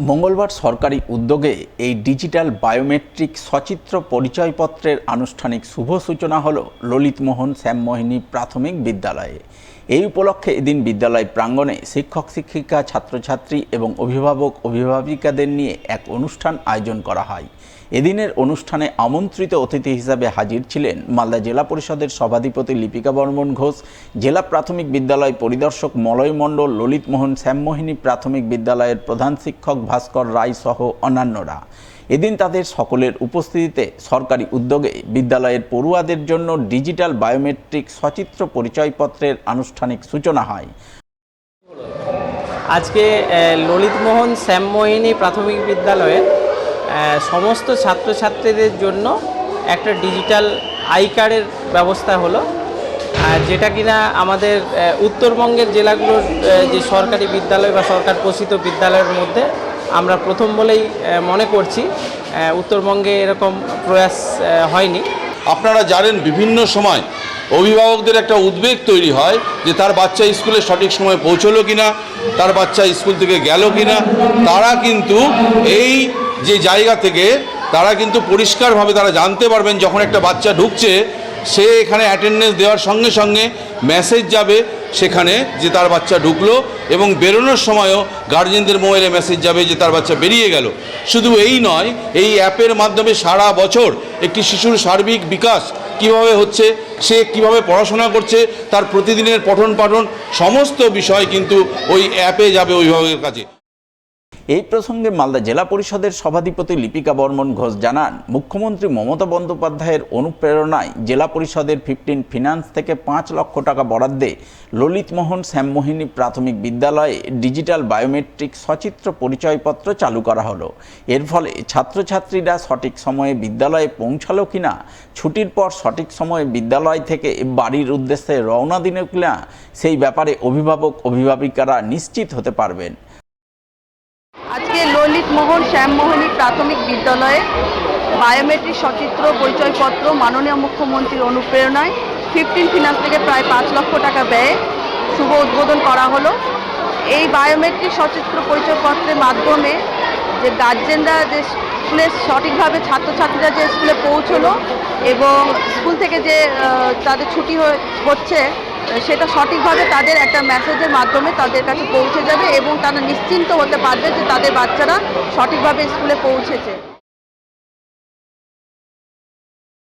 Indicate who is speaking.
Speaker 1: মঙ্গলবার সরকারি উদ্যোগে এই ডিজিটাল বায়োমেট্রিক সচিত্র পরিচয়পত্রের আনুষ্ঠানিক শুভ সূচনা হল ললিতমোহন শ্যামমোহিনী প্রাথমিক বিদ্যালয়ে। এই উপলক্ষে এদিন বিদ্যালয় প্রাঙ্গণে শিক্ষক, শিক্ষিকা, ছাত্রছাত্রী এবং অভিভাবক, অভিভাবিকাদের নিয়ে এক অনুষ্ঠান আয়োজন করা হয়। এদিনের অনুষ্ঠানে আমন্ত্রিত অতিথি হিসাবে হাজির ছিলেন মালদা জেলা পরিষদের সভাধিপতি লিপিকা বর্মন ঘোষ, জেলা প্রাথমিক বিদ্যালয় পরিদর্শক মলয় মণ্ডল, ললিতমোহন শ্যামমোহিনী প্রাথমিক বিদ্যালয়ের প্রধান শিক্ষক ভাস্কর রায় সহ অন্যান্যরা। এদিন তাদের সকলের উপস্থিতিতে সরকারি উদ্যোগে বিদ্যালয়ের পড়ুয়াদের জন্য ডিজিটাল বায়োমেট্রিক সচিত্র পরিচয়পত্রের আনুষ্ঠানিক সূচনা হয়।
Speaker 2: আজকে ললিতমোহন শ্যামমোহিনী প্রাথমিক বিদ্যালয়ে সমস্ত ছাত্রছাত্রীদের জন্য একটা ডিজিটাল আই কার্ডের ব্যবস্থা হলো। যেটা কিনা আমাদের উত্তরবঙ্গের জেলাগুলোর যে সরকারি বিদ্যালয় বা সরকার পোষিত বিদ্যালয়ের মধ্যে আমরা প্রথম বলেই মনে করছি উত্তরবঙ্গে এরকম প্রয়াস হয়নি।
Speaker 3: আপনারা জানেন বিভিন্ন সময় অভিভাবকদের একটা উদ্বেগ তৈরি হয় যে তার বাচ্চা স্কুলে সঠিক সময় পৌঁছলো কিনা, তার বাচ্চা স্কুল থেকে গেল কিনা। তারা কিন্তু এই যে জায়গা থেকে তারা কিন্তু পরিষ্কারভাবে তারা জানতে পারবেন যখন একটা বাচ্চা ঢুকছে সে এখানে অ্যাটেন্ডেন্স দেওয়ার সঙ্গে সঙ্গে মেসেজ যাবে সেখানে যে তার বাচ্চা ঢুকলো এবং বেরোনোর সময়ও গার্জেনদের মোবাইলে মেসেজ যাবে যে তার বাচ্চা বেরিয়ে গেল। শুধু এই নয়, এই অ্যাপের মাধ্যমে সারা বছর একটি শিশুর সার্বিক বিকাশ কীভাবে হচ্ছে, সে কীভাবে পড়াশোনা করছে, তার প্রতিদিনের পঠন পাঠন সমস্ত বিষয় কিন্তু ওই অ্যাপে যাবে অভিভাবকের কাছে
Speaker 1: এই প্রসঙ্গে মালদা জেলা পরিষদের সভাধিপতি লিপিকা বর্মন ঘোষ জানান, মুখ্যমন্ত্রী মমতা বন্দ্যোপাধ্যায়ের অনুপ্রেরণায় জেলা পরিষদের ফিফটিন ফিনান্স থেকে পাঁচ লক্ষ টাকা বরাদ্দে ললিতমোহন শ্যামমোহিনী প্রাথমিক বিদ্যালয়ে ডিজিটাল বায়োমেট্রিক সচিত্র পরিচয়পত্র চালু করা হলো। এর ফলে ছাত্রছাত্রীরা সঠিক সময়ে বিদ্যালয়ে পৌঁছালো কিনা, ছুটির পর সঠিক সময়ে বিদ্যালয় থেকে বাড়ির উদ্দেশ্যে রওনা দিল কিনা, সেই ব্যাপারে অভিভাবক অভিভাবিকারা নিশ্চিত হতে পারবেন।
Speaker 4: আজকে ললিত মোহন শ্যামমোহনী প্রাথমিক বিদ্যালয়ে বায়োমেট্রিক সচিত্র, পরিচয়পত্র, মাননীয় মুখ্যমন্ত্রীর অনুপ্রেরণায় ফিফটিন ফিনান্স থেকে প্রায় পাঁচ লক্ষ টাকা ব্যয়ে শুভ উদ্বোধন করা হলো। এই বায়োমেট্রিক সচিত্র, পরিচয়পত্রের মাধ্যমে যে গার্জেনরা যে স্কুলে সঠিকভাবে ছাত্রছাত্রীরা যে স্কুলে পৌঁছলো এবং স্কুল থেকে যে তাদের ছুটি হচ্ছে সেটা সঠিকভাবে তাদের একটা মেসেজের মাধ্যমে তাদের কাছে পৌঁছে যাবে এবং তারা নিশ্চিন্ত হতে পারবে যে তাদের বাচ্চারা সঠিকভাবে স্কুলে পৌঁছেছে।